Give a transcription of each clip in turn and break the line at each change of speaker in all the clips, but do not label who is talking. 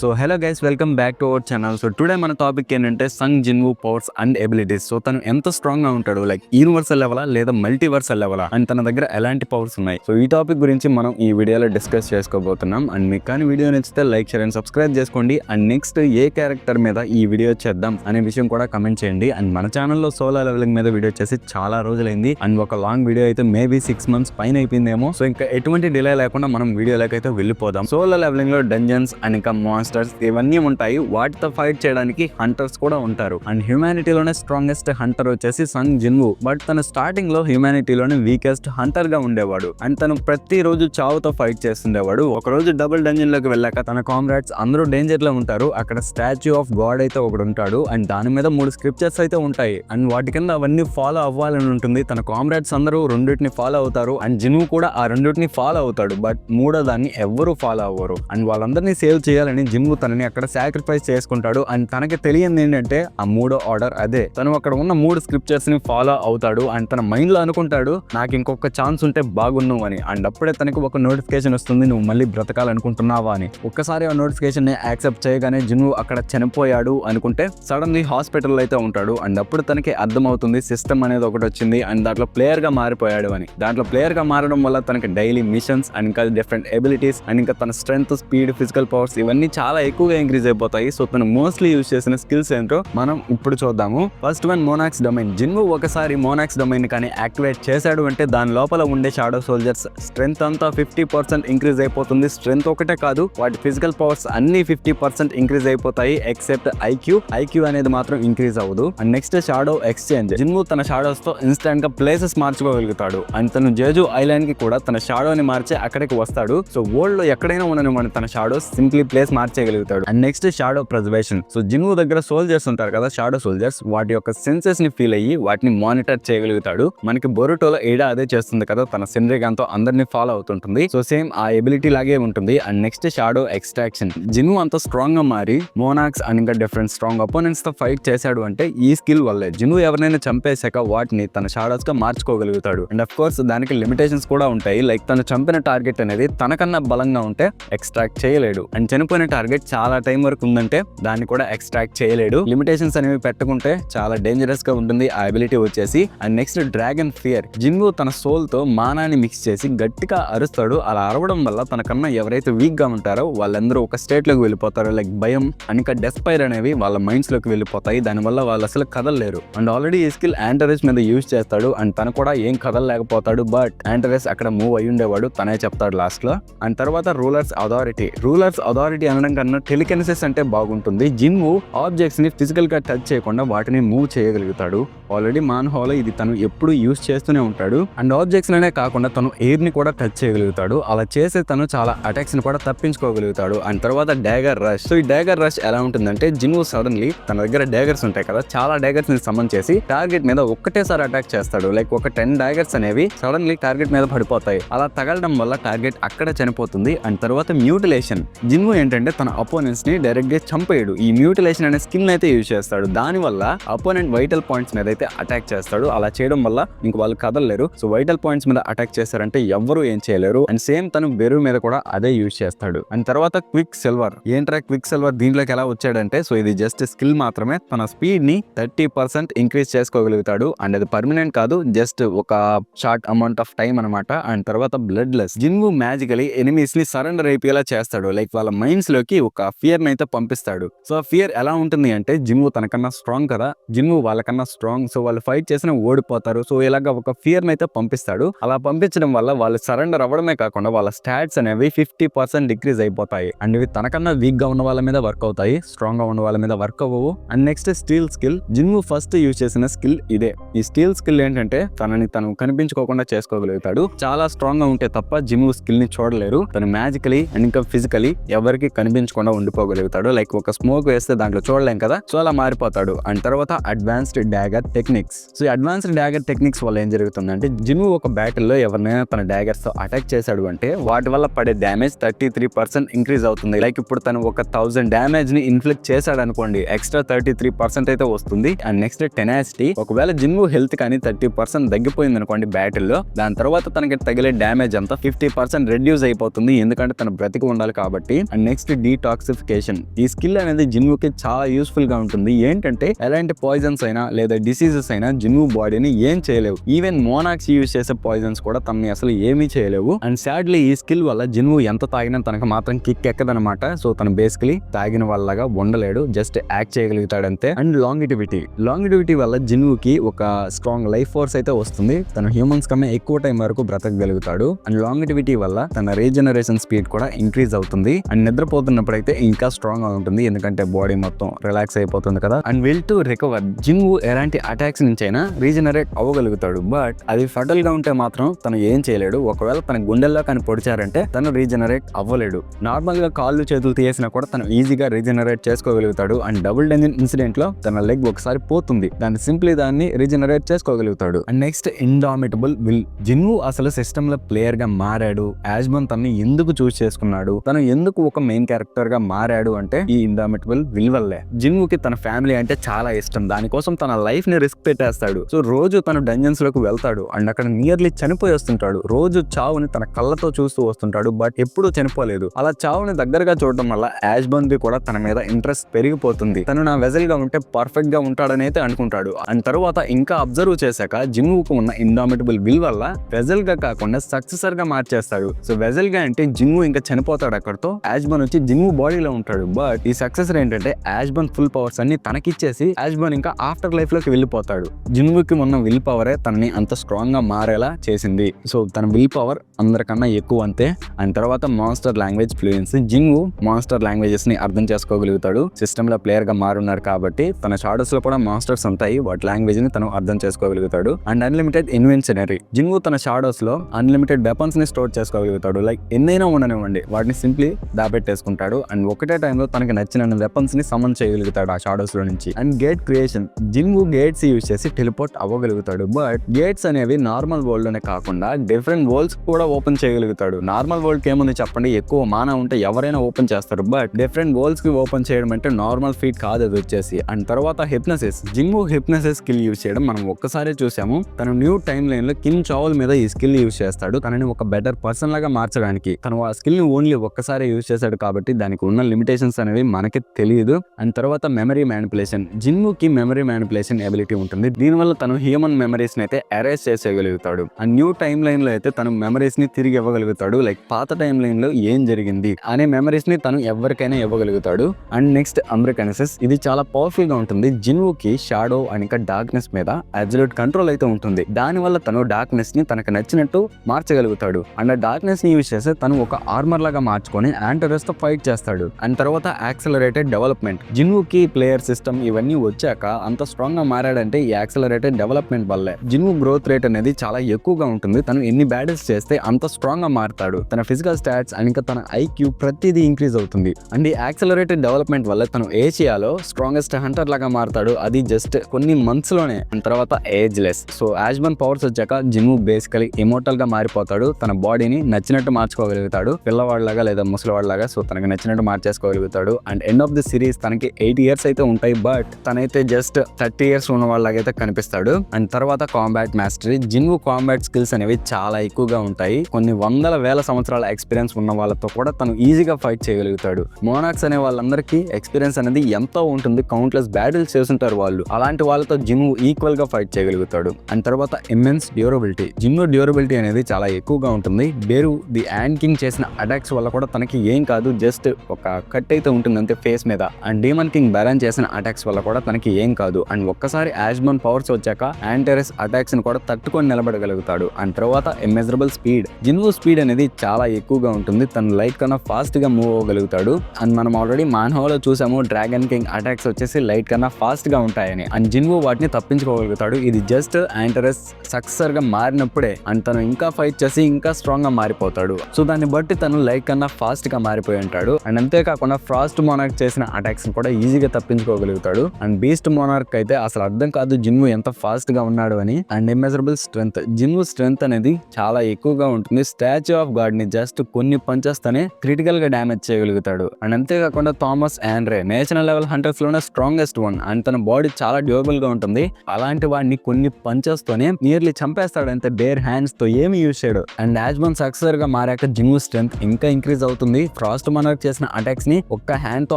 So hello guys welcome back to our channel. So today మన topic ఏంటంటే Sung Jinwoo powers and abilities. So తను ఎంత స్ట్రాంగ్గా ఉంటాడు లైక్ యూనివర్సల్ లెవెలా లేదా మల్టీవర్సల్ లెవెలా అండ్ తన దగ్గర ఎలాంటి పవర్స్ ఉన్నాయి? సో ఈ టాపిక్ గురించి మనం ఈ వీడియోలో డిస్కస్ చేసుకోబోతున్నాం. అండ్ మీకు కానీ వీడియో నచ్చితే లైక్ షేర్ అండ్ సబ్స్క్రైబ్ చేసుకోండి. అండ్ నెక్స్ట్ ఏ క్యారెక్టర్ మీద ఈ వీడియో చేద్దాం అనే విషయం కూడా కమెంట్ చేయండి. అండ్ మన ఛానల్లో సోలో లెవెలింగ్ మీద వీడియో చేసి చాలా రోజులైంది. అండ్ ఒక లాంగ్ వీడియో అయితే మేబీ సిక్స్ మంత్స్ పైన అయిపోయిందేమో. సో ఇంకా ఎటువంటి డిలే లేకుండా మనం వీడియోలోకి అయితే వెళ్ళిపోదాం. సోలో లెవెలింగ్లో డంజన్స్ అండ్ ఇంకా మాన్స్టర్స్ ఇవన్నీ ఉంటాయి. వాటితో ఫైట్ చేయడానికి హంటర్స్ కూడా ఉంటారు. అండ్ హ్యూమానిటీలోనే స్ట్రాంగెస్ట్ హంటర్ వచ్చేసి సంగ్ జిన్వు బట్ తన స్టార్టింగ్లో హ్యూమానిటీలోనే వీకెస్ట్ హంటర్గా ఉండేవాడు. అండ్ తను ప్రతి రోజు చావుతో ఫైట్ చేస్తుండేవాడు. ఒక రోజు డబుల్ డంజన్లోకి వెళ్ళాక తన కామ్రాడ్స్ అందరూ డేంజర్లో ఉంటారు. అక్కడ స్టాచ్యూ ఆఫ్ గాడ్ అయితే ఒకడు ఉంటాడు. అండ్ దాని మీద మూడు స్క్రిప్చర్స్ అయితే ఉంటాయి. అండ్ వాటి కింద అవన్నీ ఫాలో అవ్వాలని ఉంటుంది. తన కామ్రాడ్స్ అందరూ రెండింటిని ఫాలో అవుతారు. అండ్ జిన్వు కూడా ఆ రెండింటిని ఫాలో అవుతాడు. బట్ మూడో దాన్ని ఎవ్వరూ ఫాలో అవ్వరు. అండ్ వాళ్ళందరినీ సేవ్ చేయాలని జిన్వు తనని అక్కడ సాక్రిఫైస్ చేసుకుంటాడు అండ్ తనకి తెలియంది ఏంటంటే ఆ మూడో ఆర్డర్ అదే. తను అక్కడ ఉన్న మూడు స్క్రిప్చర్స్ని ఫాలో అవుతాడు అండ్ తన మైండ్లో అనుకుంటాడు నాకు ఇంకొక ఛాన్స్ ఉంటే బాగున్నావు అని. అండ్ అప్పుడే తనకి ఒక నోటిఫికేషన్ వస్తుంది నువ్వు మళ్ళీ బ్రతకాలనుకుంటున్నావా అని. ఒక్కసారి ఆ నోటిఫికేషన్ని యాక్సెప్ట్ చేయగానే జిమ్ అక్కడ చనిపోయాడు అనుకుంటే సడన్లీ హాస్పిటల్ అయితే ఉంటాడు. అండ్ అప్పుడు తనకి అర్థమవుతుంది సిస్టమ్ అనేది ఒకటి వచ్చింది అండ్ దాంట్లో ప్లేయర్గా మారిపోయాడు అని. దాంట్లో ప్లేయర్గా మారడం వల్ల తనకి డైలీ మిషన్స్ అండ్ ఇంకా డిఫరెంట్ ఎబిలిటీస్ అండ్ ఇంకా తన స్ట్రెంత్ స్పీడ్ ఫిజికల్ పవర్స్ ఇవన్నీ చాలా ఎక్కువగా ఇంక్రీజ్ అయిపోతాయి. సో తను మోస్ట్లీ యూజ్ చేసిన స్కిల్స్ ఏంటో మనం ఇప్పుడు చూద్దాము. First one monarch's domain Jinwoo ఒకసారి మోనాక్స్ డొమైన్ కానీ యాక్టివేట్ చేశాడు అంటే దాని లోపల ఉండే షాడో సోల్జర్స్ స్ట్రెంత్ అంతా ఫిఫ్టీ పర్సెంట్ ఇంక్రీజ్ అయిపోతుంది. స్ట్రెంత్ ఒకటే కాదు వాటి ఫిజికల్ పవర్స్ అన్ని ఫిఫ్టీ పర్సెంట్ ఇంక్రీజ్ అయిపోతాయి ఎక్సెప్ట్ ఐక్యూ ఐక్యూ అనేది మాత్రం ఇంక్రీజ్ అవ్వదు. And next shadow exchange Jinwoo తన షాడోస్తో ఇన్స్టెంట్గా ప్లేసెస్ మార్చుకోగలుగుతాడు. అండ్ తను జేజు ఐలాండ్కి కూడా తన షాడోని మార్చి అక్కడికి వస్తాడు. సో వరల్డ్లో ఎక్కడైనా ఉండని మన తన shadows simply place మార్చేయగలుగుతాడు. And next shadow preservation so Jinwoo దగ్గర సోల్జర్స్ ఉంటారు కదా షాడో సోల్జర్స్ వాటి యొక్క సెన్సెస్ని ఫీల్ అయ్యి వాటిని మానిటర్ చేయగలుగుతాడు. మనకి బొరుటోలో ఏడా అదే చేస్తుంది కదా తన సెన్రిగాంతో అందరినీ ఫాలో అవుతుంటుంది. సో సేమ్ ఆ ఎబిలిటీ లాగే ఉంటుంది. And next shadow extraction Jinwoo అంత స్ట్రాంగ్గా మారి మోనాక్స్ అండ్ ఇంకా డిఫరెంట్ స్ట్రాంగ్ అపోనెంట్స్తో ఫైట్ చేశాడు అంటే ఈ స్కిల్ వల్లే. జిన్వు ఎవరినైనా చంపేశాక వాటిని తన షాడోస్గా మార్చుకోగలుగుతాడు. అండ్ అఫ్ కోర్స్ దానికి లిమిటేషన్స్ కూడా ఉంటాయి. లైక్ తను చంపిన టార్గెట్ అనేది తనకన్నా బలంగా ఉంటే ఎక్స్ట్రాక్ట్ చేయలేడు. అండ్ చనిపోయిన టార్గెట్ చాలా టైం వరకు ఉందంటే దాన్ని కూడా ఎక్స్ట్రాక్ట్ చేయలేడు. లిమిటేషన్స్ అనేవి పెట్టుకుంటే చాలా డేంజరస్గా ఉంటుంది ఆ అబిలిటీ వచ్చేసి. And next dragon fear. Jinwoo తన సోల్తో మానాన్ని మిక్స్ చేసి గట్టిగా అరుస్తాడు. అలా అరవడం వల్ల తనకన్నా ఎవరైతే వీక్గా ఉంటారో వాళ్ళందరూ ఒక స్టేట్లోకి వెళ్ళిపోతారు. లైక్ భయం అండ్ ఇంకా డెస్పైర్ అనేవి వాళ్ళ మైండ్స్లోకి వెళ్ళిపోతాయి. దానివల్ల వాళ్ళు అసలు కదలలేరు. అండ్ ఆల్రెడీ ఈ స్కిల్ యాంటరెస్ మీద యూజ్ చేస్తాడు. అండ్ తను కూడా ఏం కదలలేకపోతాడు బట్ యాంటరెస్ అక్కడ మూవ్ అయి ఉండేవాడు తనే చెప్తాడు లాస్ట్లో. అండ్ తర్వాత రూలర్స్ అథారిటీ రూలర్స్ అథారిటీ అనడం కన్నా టెలికెన్సిస్ అంటే బాగుంటుంది. జిమ్ ఆబ్జెక్ట్స్ని ఫిజికల్గా టచ్ చేయకుండా వాటిని మూవ్ చేయగలుగుతాడు. ఆల్రెడీ మాన్ హాలో ఇది తను ఎప్పుడు యూజ్ చేస్తూనే ఉంటాడు. అండ్ ఆబ్జెక్ట్స్లోనే కాకుండా తను ఎయిర్ని కూడా టచ్ చేయగలుగుతాడు. అలా చేసే తను చాలా అటాక్స్ని కూడా తప్పించుకోగలుగుతాడు. అండ్ తర్వాత డాగర్ రష్ సో ఈ డాగర్ రష్ ఎలా ఉంటుందంటే జిన్వు సడన్లీ తన దగ్గర డాగర్స్ ఉంటాయి కదా చాలా డాగర్స్ని సమన్ చేసి టార్గెట్ మీద ఒక్కటేసారి అటాక్ చేస్తాడు. లైక్ ఒక టెన్ డాగర్స్ అనేవి సడన్లీ టార్గెట్ మీద పడిపోతాయి. అలా తగలడం వల్ల టార్గెట్ అక్కడ చనిపోతుంది. అండ్ తర్వాత మ్యూటిలేషన్ జిన్వు ఏంటంటే తన అపోనెంట్స్ని డైరెక్ట్గా చంపేయడు. ఈ మ్యూటిలేషన్ అనే స్కిల్ అయితే యూజ్ చేస్తాడు. దాని వల్ల అపోనెంట్ వైటల్ పాయింట్స్ మీద అయితే అటాక్ చేస్తాడు. అలా చేయడం వల్ల ఇంక వాళ్ళు కదలలేరు. సో వైటల్ పాయింట్స్ మీద అటాక్ చేస్తారంటే ఎవ్వరు ఏం చేయలేరు. అండ్ సేమ్ తను బెరు మీద కూడా అదే యూజ్ చేస్తాడు. అండ్ తర్వాత క్విక్ సిల్వర్ ఏంట్రా క్విక్ సిల్వర్ దీంట్లోకి ఎలా వచ్చాడంటే సో ఇది జస్ట్ స్కిల్ మాత్రమే. తన స్పీడ్ని థర్టీ పర్సెంట్ ఇంక్రీజ్ చేసుకోగలుగుతాడు. అండ్ అది పర్మనెంట్ కాదు జస్ట్ ఒక షార్ట్ అమౌంట్ ఆఫ్ టైం అనమాట అండ్ తర్వాత బ్లడ్ లెస్ జిన్వు మ్యాజికలీ ఎనిమీస్ని సరెండర్ అయిపోయేలా చేస్తాడు. లైక్ వాళ్ళ మైండ్స్లోకి ఒక ఫియర్ అయితే పంపిస్తాడు. సో ఆ ఫియర్ ఎలా ఉంటుంది అంటే జిన్వు తనకన్నా స్ట్రాంగ్ కదా. జిన్వు వాళ్ళకన్నా స్ట్రాంగ్ సో వాళ్ళు ఫైట్ చేసిన ఓడిపోతారు. సో ఇలాగ ఒక ఫియర్ అయితే పంపిస్తాడు. అలా పంపించడం వల్ల వాళ్ళు సరెండర్ అవ్వడమే కాకుండా వాళ్ళ స్టాట్స్ అనేవి ఫిఫ్టీ పర్సెంట్ డిక్రీజ్ అయిపోతాయి. అండ్ ఇవి తనకన్నా వీక్గా ఉన్న వాళ్ళ మీద వర్క్ అవుతాయి. స్ట్రాంగ్గా ఉన్న వాళ్ళ మీద వర్క్ అవ్వవు. And next steal skill Jinwoo first use చేసిన స్కిల్ ఇదే. ఈ స్టీల్ స్కిల్ ఏంటంటే తనని తను కనిపించుకోకుండా చేసుకోగలుగుతాడు. చాలా స్ట్రాంగ్గా ఉంటే తప్ప జిమ్ స్కిల్ని చూడలేరు. తను మ్యాజికలీ అండ్ ఇంకా ఫిజికలీ ఎవరికి కనిపించకుండా ఉండిపోగలుగుతాడు. లైక్ ఒక స్మోక్ వేస్తే దాంట్లో చూడలేం కదా? సో అలా మారిపోతాడు. అండ్ తర్వాత advanced dagger techniques. So advanced dagger techniques వల్ల ఏం జరుగుతుందంటే జిమ్ ఒక బ్యాటిల్లో ఎవరినైనా తన డ్యాగర్స్తో అటాక్ చేశాడు అంటే వాటి వల్ల పడే damage thirty three percent increase అవుతుంది. లైక్ ఇప్పుడు తను ఒక థౌసండ్ డ్యామేజ్ని ఇన్ఫ్లిక్ట్ చేశాడు అనుకోండి ఎక్స్ట్రా థర్టీ త్రీ పర్సెంట్ అయితే వస్తుంది. అండ్ నెక్స్ట్ టెనాసిటీ ఒకవేళ జిమ్ హెల్త్ కానీ థర్టీ పర్సెంట్ తగ్గిపోయింది అనుకోండి బ్యాటిల్లో దాని తర్వాత తనకి తగిలే డ్యామేజ్ అంతా ఫిఫ్టీ పర్సెంట్ రెడ్యూస్ అయిపోతుంది. ఎందుకంటే తన బ్రతికి ఉండాలి కాబట్టి. And next detoxification. ఈ స్కిల్ అనేది జిన్వుకి చాలా యూస్ఫుల్గా ఉంటుంది. ఏంటంటే ఎలాంటి పాయిజన్స్ అయినా లేదా డిసీజ్ డిసీజెస్ అయినా జిన్వు బాడీని ఏం చేయలేవు. ఈవెన్ మోనాక్స్ యూజ్ చేసే పాయిజన్స్ కూడా తనని అసలు ఏమీ చేయలేవు. అండ్ సాడ్లీ ఈ స్కిల్ వల్ల జిన్వు ఎంత తాగినా తనకు మాత్రం కిక్ ఎక్కదనమాట సో తను బేసికలీ తాగిన వాళ్ళగా ఉండలేడు. జస్ట్ యాక్ట్ చేయగలుగుతాడు అంతే అండ్ లాంగిటివిటీ లాంగిటివిటీ వల్ల జిన్వుకి ఒక స్ట్రాంగ్ లైఫ్ ఫోర్స్ అయితే వస్తుంది. తను హ్యూమన్స్ కన్నా ఎక్కువ టైం వరకు బ్రతకగలుగుతాడు. అండ్ లాంగిటివిటీ వల్ల తన రీజనరేషన్ స్పీడ్ కూడా ఇంక్రీజ్ అవుతుంది. అండ్ నిద్రపోతున్నప్పుడు అయితే ఇంకా స్ట్రాంగ్గా ఉంటుంది. ఎందుకంటే బాడీ మొత్తం రిలాక్స్ అయిపోతుంది కదా. And will to recover Jinwoo ఎలాంటి అటాక్స్ నుంచైనా రీజనరేట్ అవ్వగలుగుతాడు. బట్ అది ఫటల్గా ఉంటే మాత్రం తను ఏం చేయలేడు. ఒకవేళ తన గుండెల్లో కానీ పొడిచారంటే తను రీజనరేట్ అవ్వలేడు. నార్మల్గా కాళ్ళు చేతులు తీసినా కూడా తను ఈజీగా రీజనరేట్ చేసుకోగలుగుతాడు. అండ్ డబుల్ డెంజిన్ ఇన్సిడెంట్లో తన లెగ్ ఒకసారి పోతుంది. దాన్ని సింప్లీ దాన్ని regenerate చేసుకోగలుగుతాడు. And next indomitable will Jinwoo అసలు సిస్టమ్లో ప్లేయర్గా మారాడు. యాజ్మన్ తనని ఎందుకు చూస్ చేసుకున్నాడు? తను ఎందుకు ఒక మెయిన్ క్యారెక్టర్గా మారాడు అంటే ఈ ఇండామిటబుల్ విల్ వల్లే. జిన్వుకి తన ఫ్యామిలీ అంటే చాలా ఇష్టం. దానికోసం తన లైఫ్ని రిస్క్ పెట్టేస్తాడు. సో రోజు తను డంజన్స్లోకి వెళ్తాడు. అండ్ అక్కడ నియర్లీ చనిపోయి వస్తుంటాడు. రోజు చావుని తన కళ్ళతో చూస్తూ వస్తుంటాడు. బట్ ఎప్పుడూ చనిపోలేదు. అలా చావుని దగ్గరగా చూడటం వల్ల యాజ్బన్ బంది కూడా తన మీద ఇంట్రెస్ట్ పెరిగిపోతుంది. తను నా వెజల్గా ఉంటే పర్ఫెక్ట్గా ఉంటాడని అయితే అనుకుంటాడు. అండ్ తర్వాత ఇంకా అబ్జర్వ్ చేశాక జిన్వుకు ఉన్న ఇండామిటబుల్ విల్ వల్ల వెజల్గా కాకుండా సక్సెసర్గా మార్చేస్తాడు. సో వెజల్గా అంటే జిన్వు ఇంకా చనిపోతాడు అక్కడతో. యాజ్బన్ వచ్చి జిన్వు బాడీలో ఉంటాడు. బట్ ఈ సక్సెసర్ ఏంటంటే యాజ్బన్ ఫుల్ పవర్స్ అన్ని తనకిచ్చేసి యాజ్బన్ ఇంకా ఆఫ్టర్ లైఫ్లోకి వెళ్ళి వెళ్ళిపోతాడు. జిన్వుకి ఉన్న విల్ పవరే తనని అంత స్ట్రాంగ్గా మారేలా చేసింది. సో తన విల్ పవర్ అందరికన్నా ఎక్కువ అంతే అండ్ తర్వాత monster language fluency Jinwoo monster లాంగ్వేజెస్ని అర్థం చేసుకోగలుగుతాడు. సిస్టమ్లో ప్లేయర్గా మారున్నారు కాబట్టి తన షాడోస్లో కూడా మాస్టర్స్ ఉంటాయి. వాటి లాంగ్వేజ్ని తను అర్థం చేసుకోగలుగుతాడు. And unlimited inventory. జింగు తన షాడోస్లో అన్లిమిటెడ్ వెపన్స్ని స్టోర్ చేసుకోగలుగుతాడు. లైక్ ఎన్నైనా ఉండనివ్వండి. వాటిని సింప్లీ దాపెట్టేసుకుంటాడు అండ్ ఒకటే టైంలో తనకి నచ్చిన వెపన్స్ని సమన్ చేయగలుగుతాడు ఆ షాడోస్లో నుంచి. And gate creation. Jinwoo gate gates use చేసి టెలిపోర్ట్ అవ్వగలుగుతాడు. బట్ గేట్స్ అనేవి నార్మల్ వరల్డ్ అనే కాకుండా డిఫరెంట్ వరల్డ్స్ కూడా ఓపెన్ చేయగలుగుతాడు. నార్మల్ వరల్డ్కి ఏముంది చెప్పండి? ఎక్కువ మాన ఉంటే ఎవరైనా ఓపెన్ చేస్తారు. బట్ డిఫరెంట్ వరల్డ్స్కి ఓపెన్ చేయడం అంటే నార్మల్ ఫీట్ కాదు అది వచ్చేసి. అండ్ తర్వాత హిప్నసిస్ జింగు హిప్నసిస్ స్కిల్ యూజ్ చేయడం మనం ఒక్కసారి చూసాము. తను న్యూ టైం లైన్లో కిమ్ చావల్ మీద ఈ స్కిల్ యూజ్ చేస్తాడు. తనని ఒక బెటర్ పర్సన్ లాగా మార్చడానికి. తను ఆ స్కిల్ని ఓన్లీ ఒక్కసారి యూజ్ చేశాడు కాబట్టి దానికి ఉన్న లిమిటేషన్స్ అనేవి మనకి తెలియదు. అండ్ తర్వాత మెమరీ మ్యానిపులేషన్ జిన్ముకి మెమరీ మ్యానిపులేషన్ ఎబిలిటీ ఉంటుంది. దీనివల్ల తను హ్యూమన్ మెమరీస్ని అయితే అరేస్ చేసేయగలుగుతాడు. అండ్ న్యూ టైం లైన్లో అయితే తను మెమరీస్ని తిరిగి ఇవ్వగలుగుతాడు. లైక్ పాత టైం లైన్లో ఏం జరిగింది అనే మెమరీస్ని తను ఎవరికైనా ఇవ్వగలుగుతాడు. అండ్ నెక్స్ట్ అమెరికనసిస్ ఇది చాలా పవర్ఫుల్గా ఉంటుంది. జిన్వుకి షాడో అండ్ ఇంకా డార్క్నెస్ మీద అబ్జల్యూట్ కంట్రోల్ అయితే ఉంటుంది. దాని వల్ల తను డార్క్నెస్ని తనకు నచ్చినట్టు మార్చగలుగుతాడు. అండ్ డార్క్నెస్ని యూజ్ చేస్తే తను ఒక ఆర్మర్ లాగా మార్చుకొని యాంటరస్తో ఫైట్ చేస్తాడు. అండ్ తర్వాత యాక్సలరేటెడ్ డెవలప్మెంట్ జిన్వుకి ప్లేయర్ సిస్టమ్ ఇవన్నీ వచ్చాక అంత స్ట్రాంగ్గా చేశాడంటే ఈ యాక్సలరేటెడ్ డెవలప్మెంట్ వల్లే జిన్వు గ్రోత్ రేట్ అనేది చాలా ఎక్కువగా ఉంటుంది. తను ఎన్ని బ్యాటిల్స్ చేస్తే అంత స్ట్రాంగ్గా మారుతాడు. తన ఫిజికల్ స్టాట్స్ అండ్ ఇంకా తన ఐక్యూ ప్రతిదీ ఇంక్రీజ్ అవుతుంది. అండ్ ఈ యాక్సలరేటెడ్ డెవలప్మెంట్ వల్ల తను ఏషియాలో స్ట్రాంగెస్ట్ హంటర్ లాగా మారుతాడు. అది జస్ట్ కొన్ని మంత్స్లోనే. తర్వాత ఏజ్ లెస్ సో యాజ్మన్ పవర్స్ వచ్చాక జిన్వు బేసికలీ ఇమోటల్గా మారిపోతాడు. తన బాడీని నచ్చినట్టు మార్చుకోగలుగుతాడు. పిల్లవాడిలాగా లేదా ముసలివాడిలాగా సో తనకి నచ్చినట్టు మార్చేసుకోగలుగుతాడు. And end of the series తనకి ఎయిట్ ఇయర్స్ అయితే ఉంటాయి. బట్ తనైతే జస్ట్ థర్టీ ఇయర్స్ ఉన్న వాళ్ళగా కనిపిస్తాడు. అండ్ తర్వాత combat mastery Jinwoo combat skills అనేవి చాలా ఎక్కువగా ఉంటాయి. కొన్ని వందల వేల సంవత్సరాల ఎక్స్పీరియన్స్ ఉన్న వాళ్ళతో కూడా తను ఈజీగా ఫైట్ చేయగలుగుతాడు. మోనాక్స్ అనే వాళ్ళందరికీ ఎక్స్పీరియన్స్ అనేది ఎంతో ఉంటుంది. కౌంట్లెస్ బ్యాటిల్స్ చేస్తుంటారు వాళ్ళు. అలాంటి వాళ్ళతో జిన్వు ఈక్వల్గా ఫైట్ చేయగలుగుతాడు. అండ్ తర్వాత ఇమ్మెన్స్ డ్యూరబిలిటీ జిన్ను డ్యూరబిలిటీ అనేది చాలా ఎక్కువగా ఉంటుంది. బేరు ది యాండ్ కింగ్ చేసిన అటాక్స్ వల్ల కూడా తనకి ఏం కాదు. జస్ట్ ఒక కట్ అయితే ఉంటుంది అంతే ఫేస్ మీద. అండ్ డీమన్ కింగ్ బ్యాలెన్స్ చేసిన అటాక్స్ వల్ల కూడా తనకి ఏం కాదు. అండ్ ఒక్కసారి యాజ్మన్ పవర్స్ వచ్చాక యాంటెరస్ అటాక్స్ని కూడా తట్టుకొని నిలబడగలుగుతాడు. అండ్ తర్వాత ఇమ్మెజరబుల్ స్పీడ్ జిన్వు స్పీడ్ అనేది చాలా ఎక్కువగా ఉంటుంది. తను లైట్ కన్నా ఫాస్ట్గా మూవ్ అవ్వగలుగుతాడు. అండ్ మనం ఆల్రెడీ మాన్హోలో చూసాము డ్రాగన్ కింగ్ అటాక్స్ వచ్చేసి లైట్ కన్నా ఫాస్ట్గా ఉంటాయని. అండ్ జిన్వు వాటిని తప్పించుకోగలుగుతాడు. ఇది జస్ట్ యాంటెరస్ సక్సెసర్గా మారినప్పుడే. అండ్ తను ఇంకా ఫైట్ చేసి ఇంకా స్ట్రాంగ్గా మారిపోతాడు. సో దాన్ని బట్టి తను లైట్ కన్నా ఫాస్ట్గా మారిపోయి ఉంటాడు. అండ్ అంతేకాకుండా ఫ్రాస్ట్ మోనార్క్ చేసిన అటాక్స్ కూడా ఈజీగా తప్పించుకోగలుగుతాడు. అండ్ బీస్ట్ మోనార్క్ అయితే అసలు అర్థం కాదు జిన్ము ఎంత ఫాస్ట్గా ఉన్నాడు అని. And immeasurable strength Jinwoo strength అనేది చాలా ఎక్కువగా ఉంటుంది. స్టాచ్యూ ఆఫ్ గాడ్ని జస్ట్ కొన్ని పంచెస్ తనే క్రిటికల్గా డ్యామేజ్ చేయగలుగుతాడు. అండ్ అంతేకాకుండా థామస్ ఆండ్రే నేషనల్ లెవెల్ హంటర్స్లోనే స్ట్రాంగెస్ట్ వన్ అండ్ తన బాడీ చాలా డ్యూరబుల్గా ఉంటుంది. అలాంటి వాడిని కొన్ని పంచెస్ తోనే నియర్లీ చంపేస్తాడు అంతే బేర్ హ్యాండ్స్తో ఏమి యూజ్ చేయడు. అండ్ యాజ్మన్ సక్సెసర్గా మారాక జిన్ము స్ట్రెంత్ ఇంకా ఇంక్రీజ్ అవుతుంది. ఫ్రాస్ట్ మన చేసిన అటాక్స్ని ఒక్క హ్యాండ్తో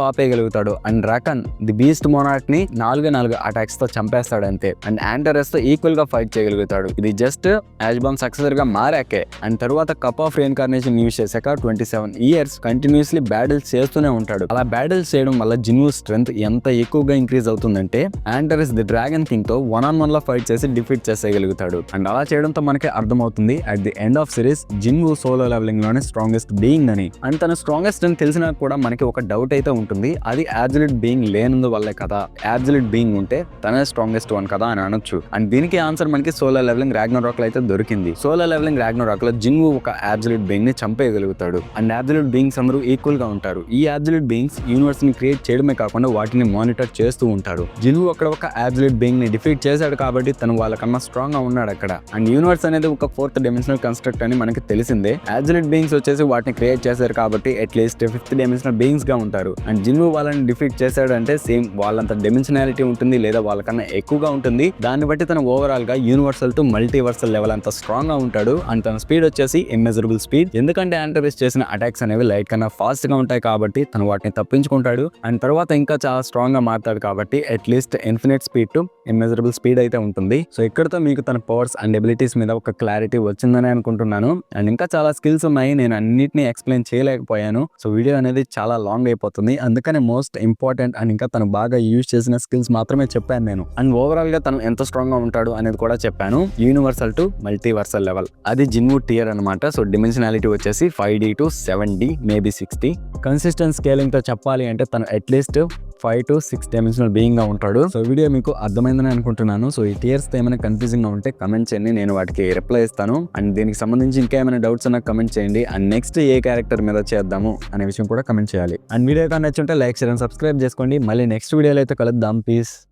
ఆపేయగలుగుతాడు. అండ్ రకన్ ది బీస్ట్ మోనార్క్ని నాలుగు నాలుగు అటాక్స్తో చంపేస్తాడు. అంతే అండ్ యాంటరస్తో ఈక్వల్గా ఫైట్ చేయగలుగుతాడు. ఇది జస్ట్ యాజ్బామ్ సక్సెసర్గా మారాకే. అండ్ తర్వాత కప్ ఆఫ్ రీఎన్కార్నేషన్ యూస్ చేశాక twenty seven years continuously battles చేస్తూనే ఉంటాడు. అలా బ్యాటిల్స్ చేయడం వల్ల జిన్వు స్ట్రెంత్ ఎంత ఎక్కువగా ఇంక్రీజ్ అవుతుందంటే యాంటరస్ ది డ్రాగన్ కింగ్తో వన్ ఆన్ వన్లో ఫైట్ చేసి డిఫీట్ చేసేయగలుగుతాడు. అండ్ అలా చేయడంతో మనకి అర్థమవుతుంది at the end of series Jinwoo solo లెవెలింగ్లోనే strongest being అని. అండ్ తన స్ట్రాంగెస్ట్ అని తెలిసినా కూడా మనకి ఒక డౌట్ అయితే ఉంటుంది అది యాబ్జులేట్ బీయింగ్ లేనందు వల్లే కదా. యాబ్జులేట్ బీయింగ్ ఉంటే తనే స్ట్రాంగెస్ట్ వన్ కదా అని అనొచ్చు. అండ్ దీనికి ఆన్సర్ మనకి సోలో లెవెలింగ్ రాగ్నో రాక్లో అయితే దొరికింది. సోలో లెవెలింగ్ రాగ్నో రాక్లో జిన్వు ఒక యాబ్జులేట్ బీయింగ్ని చంపేయగలుగుతాడు. అండ్ యాబ్జులేట్ బీయింగ్స్ అందరూ ఈక్వల్గా ఉంటారు. ఈ యాబ్జులేట్ బీయింగ్స్ యూనివర్స్ని క్రియేట్ చేయడమే కాకుండా వాటిని మానిటర్ చేస్తూ ఉంటారు. జింగు అక్కడ ఒక యాబ్జులేట్ బీయింగ్ని డిఫీట్ చేశాడు కాబట్టి తను వాళ్ళకన్నా స్ట్రాంగ్గా ఉన్నాడు అక్కడ. అండ్ యూనివర్స్ అనేది ఒక ఫోర్త్ డైమెన్షనల్ కన్స్ట్రక్ట్ అని మనకి తెలిసిందే. యాబ్జులేట్ బీయింగ్స్ వచ్చేసి వాటిని క్రియేట్ చేశారు కాబట్టి అట్లీస్ట్ ఫిఫ్త్ డైమెన్షనల్ బీయింగ్స్గా ఉంటారు. అండ్ జిన్ వాళ్ళని డిఫీట్ చేశాడు అంటే సేమ్ వాళ్ళంత డైమెన్షనాలిటీ ఉంటుంది లేదా వాళ్ళకన్నా ఎక్కువగా ఉంటుంది. దాన్ని బట్టి తను ఓవరాల్గా యూనివర్సల్ టు మల్టీవర్సల్ లెవెల్ అంత స్ట్రాంగ్గా ఉంటాడు. అండ్ తన స్పీడ్ వచ్చేసి ఇమ్మెజరబుల్ స్పీడ్ ఎందుకంటే యాంటర్స్ చేసిన అటాక్స్ అనేవి లైట్ కన్నా ఫాస్ట్గా ఉంటాయి కాబట్టి తను వాటిని తప్పించుకుంటాడు. అండ్ తర్వాత ఇంకా చాలా స్ట్రాంగ్గా మారుతాడు కాబట్టి at least infinite speed to immeasurable speed అయితే ఉంటుంది. సో ఇక్కడతో మీకు తన పవర్స్ అండ్ ఎబిలిటీస్ మీద ఒక క్లారిటీ వచ్చిందని అనుకుంటున్నాను. అండ్ ఇంకా చాలా స్కిల్స్ ఉన్నాయి. నేను అన్నిటిని ఎక్స్ప్లెయిన్ చేయలేకపోయాను. సో వీడియో అనేది చాలా లాంగ్ అయిపోతుంది. అందుకనే మోస్ట్ ఇంపార్టెంట్ అండ్ ఇంకా తను బాగా యూజ్ చేసిన స్కిల్స్ మాత్రమే చెప్పాను నేను. అండ్ ఓవరాల్గా తను ఎంత స్ట్రాంగ్గా ఉంటాడు అనేది కూడా చెప్పాను. యూనివర్సల్ టు మల్టీవర్సల్ లెవెల్ అది జిన్వు టియర్ అనమాట సో డిమెన్షనాలిటీ వచ్చేసి five D to seven D maybe sixty consistent స్కేలింగ్తో చెప్పాలి అంటే తను at least five to six dimensional బీయింగ్గా ఉంటాడు. సో వీడియో మీకు అర్థమైందని అనుకుంటున్నాను. సో ఈ టీయర్స్ ఏమైనా కన్ఫ్యూజింగ్గా ఉంటే కమెంట్ చేయండి. నేను వాటికి రిప్లై ఇస్తాను. అండ్ దీనికి సంబంధించి ఇంకా ఏమైనా డౌట్స్ ఉన్నా కమెంట్ చేయండి. అండ్ నెక్స్ట్ ఏ క్యారెక్టర్ మీద చేద్దాము అనే విషయం కూడా కమెంట్ చేయాలి. అండ్ వీడియో కానీ నచ్చుంటే లైక్ షేర్ సబ్స్క్రైబ్ చేసుకోండి. మళ్ళీ నెక్స్ట్ వీడియోలో అయితే కలుద్దాం. ప్లీజ్